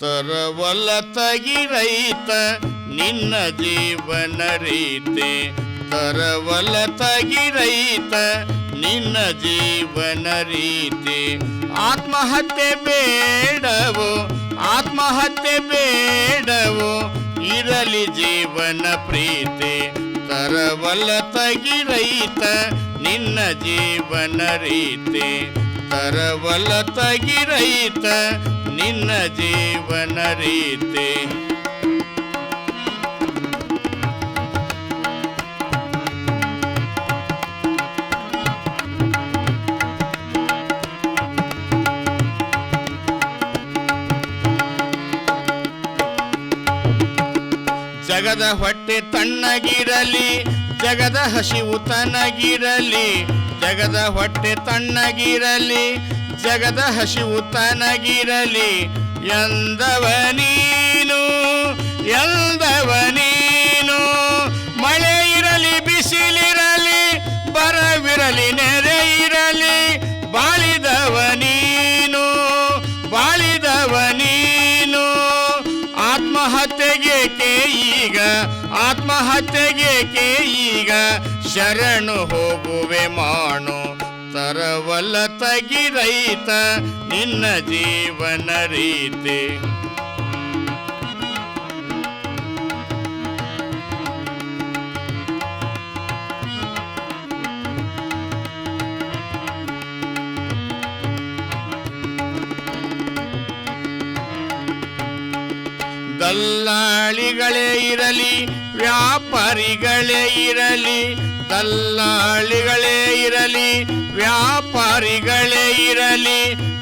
ತರವಲ್ಲ ತಗಿರೈತ ನಿನ್ನ ಜೀವನ ರೀತಿ. ತರವಲ್ಲ ತಗಿರೈತ ನಿನ್ನ ಜೀವನ ರೀತಿ. ಆತ್ಮಹತ್ಯೆ ಬೇಡವು ಆತ್ಮಹತ್ಯೆ ಬೇಡವು, ಇರಲಿ ಜೀವನ ಪ್ರೀತಿ. ತರವಲ್ಲ ತಗಿರೈತ ನಿನ್ನ ಜೀವನ ರೀತಿ. ತರವಲ್ಲ ತಗಿರೈತ ನಿನ್ನ ಜೀವನ ರೀತಿ. ಜಗದ ಹೊಟ್ಟೆ ತಣ್ಣಗಿರಲಿ ಜಗದ ಹಸಿವು ತನಗಿರಲಿ ಜಗದ ಹೊಟ್ಟೆ ತಣ್ಣಗಿರಲಿ ಜಗದ ಹಸಿವು ತನಗಿರಲಿ. ಎಂದವ ನೀನು ಎಂದವ ನೀನು. ಮಳೆ ಇರಲಿ, ಬಿಸಿಲಿರಲಿ, ಬರವಿರಲಿ, ನೆರೆ ಇರಲಿ. ಬಾಳಿದವ ನೀನು ಬಾಳಿದವ ನೀನು. ಆತ್ಮಹತ್ಯೆಗೆ ಈಗ ಆತ್ಮಹತ್ಯೆಗೆ ಈಗ. ಶರಣು ಹೋಗುವೆ ಮಾಡು ತರವಲ್ಲ ತಗಿರೈತ ನಿನ್ನ ಜೀವನ ರೀತಿ. ದಲ್ಲಾಳಿಗಳೇ ಇರಲಿ ವ್ಯಾಪಾರಿಗಳೇ ಇರಲಿ ದಲ್ಲಾಳಿಗಳೇ ಇರಲಿ, ವ್ಯಾಪಾರಿಗಳೇ ಇರಲಿ,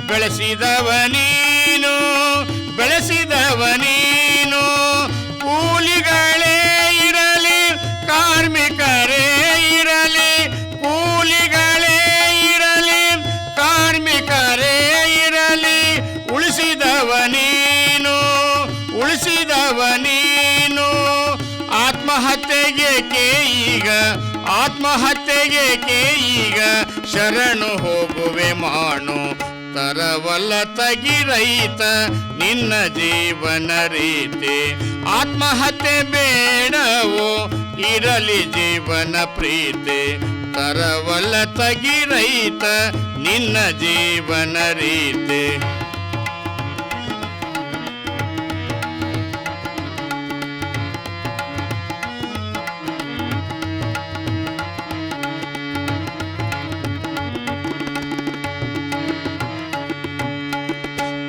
ಬೆಳೆಸಿದವನೀನು ಬೆಳೆಸಿದವನೀನು ಬೆಳೆಸಿದವ ನೀನು ಕೂಲಿಗಳೇ ಇರಲಿ, ಕಾರ್ಮಿಕರೇ ಇರಲಿ, ಕೂಲಿಗಳೇ ಇರಲಿ, ಕಾರ್ಮಿಕರೇ ಇರಲಿ, ಉಳಿಸಿದವನೀನು ಉಳಿಸಿದವನೀನು ಉಳಿಸಿದವ ನೀನು ಆತ್ಮಹತ್ಯೆಗೆ ಈಗ ಆತ್ಮಹತ್ಯೆಗೆ ಈಗ ಶರಣು ಹೋಗುವೆ ಮಾಣು ತರವಲ್ಲ ತಗಿರೈತ ನಿನ್ನ ಜೀವನ ರೀತಿ. ಆತ್ಮಹತ್ಯೆ ಬೇಡವೋ, ಇರಲಿ ಜೀವನ ಪ್ರೀತಿ. ತರವಲ್ಲ ತಗಿರೈತ ನಿನ್ನ ಜೀವನ ರೀತಿ.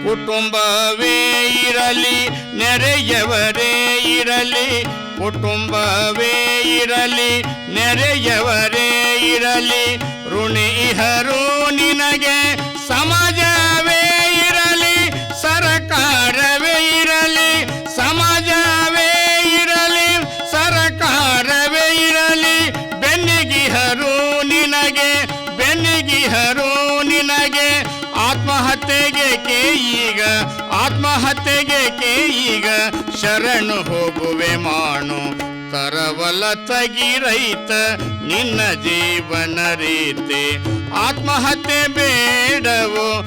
ಕುಟುಂಬವೇ ಇರಲಿ ನೆರೆಯವರೇ ಇರಲಿ. ಕುಟುಂಬವೇ ಇರಲಿ ನೆರೆಯವರೇ ಇರಲಿ. ಋಣಿ ಇಹರು ನಿನಗೆ ಆತ್ಮಹತ್ಯೆಗೆ ಈಗ ಶರಣು ಹೋಗುವೆ ಮಾಣು ತರವಲ ತಗಿರೈತ ನಿನ್ನ ಜೀವನ ರೀತಿ. ಆತ್ಮಹತ್ಯೆ ಬೇಡವೋ,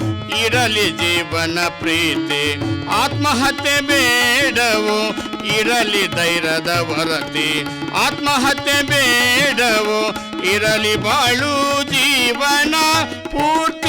ಇರಲಿ ಜೀವನ ಪ್ರೀತಿ. ಆತ್ಮಹತ್ಯೆ ಬೇಡವೋ, ಇರಲಿ ಧೈರ್ಯದ ವರತಿ ಆತ್ಮಹತ್ಯೆ ಬೇಡವೋ, ಇರಲಿ ಬಾಳು ಜೀವನ ಪೂರ್ತಿ